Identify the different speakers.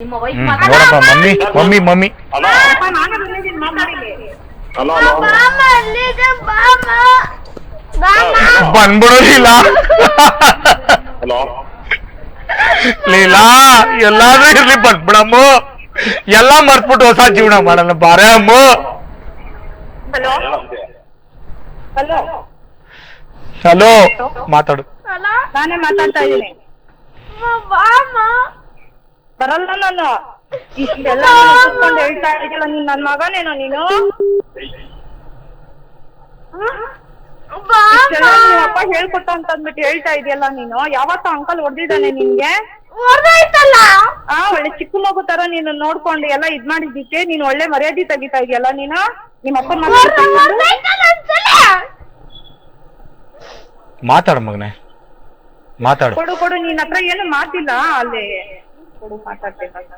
Speaker 1: ನೋಡಪ್ಪ mummy mummy mummy. ಬಂದ್ಬಿಡೋದಿಲ್ಲ
Speaker 2: hello
Speaker 1: Leela. ಎಲ್ಲಾದ್ರೂ ಇರ್ಲಿ ಬಂದ್ಬಿಡಮ್ಮ ಎಲ್ಲ ಮರ್ತ್ಬಿಟ್ಟು ಹೊಸ ಜೀವನ ಮಾಡೋಣ ಬಾರೆ ಅಮ್ಮ.
Speaker 3: ಹಲೋ? ಹಲೋ?
Speaker 1: ಹಲೋ ಮಾತಾಡು.
Speaker 4: ಹಲೋ
Speaker 3: ನಾನೇ ಮಾತಾಡ್ತಾ ಇದ್ದೀನಿ. ಬರಲ್ಲ ನಾನು ಇಷ್ಟೆಲ್ಲ ಕುತ್ಕೊಂಡು ಹೇಳ್ತಾ ಇದೆಯಲ್ಲ ನೀನ್ ನನ್ ಮಗನೇನೋ ನೀನು? ಇಷ್ಟೆಲ್ಲ
Speaker 4: ಬಾಮ
Speaker 3: ನಿಮ್ ಅಪ್ಪ ಹೇಳ್ಕೊಟ್ಟ ಅಂತ ಅಂದ್ಬಿಟ್ಟು ಹೇಳ್ತಾ ಇದೆಯಲ್ಲ ನೀನು? ಯಾವತ್ತ ಅಂಕಲ್ ಹೊಡೆದಿದ್ದಾನೆ ನಿನ್ಗೆ? ಆ ಒಳ್ಳೆ ಚಿಕ್ಕ ಮಗು ತರ ನೀನು ನೋಡ್ಕೊಂಡು ಎಲ್ಲ ಇದ್ ಮಾಡಿದ್ದಕ್ಕೆ ನೀನ್ ಒಳ್ಳೆ ಮರ್ಯಾದೆ ತೆಗಿತಾ ಇದೆಯಲ್ಲ ನೀನು? ನಿಮ್ಮ ಅಪ್ಪನ
Speaker 1: ಮಾತಾಡು ಮಗನೇ. ಮಾತಾಡು.
Speaker 3: ಕೊಡು ಕೊಡು ನಿನ್ ಹತ್ರ ಏನು ಮಾತಿಲ್ಲ ಅಲ್ಲಿ. ಕೊಡು ಮಾತಾಡ್ಬೇಕಾಗ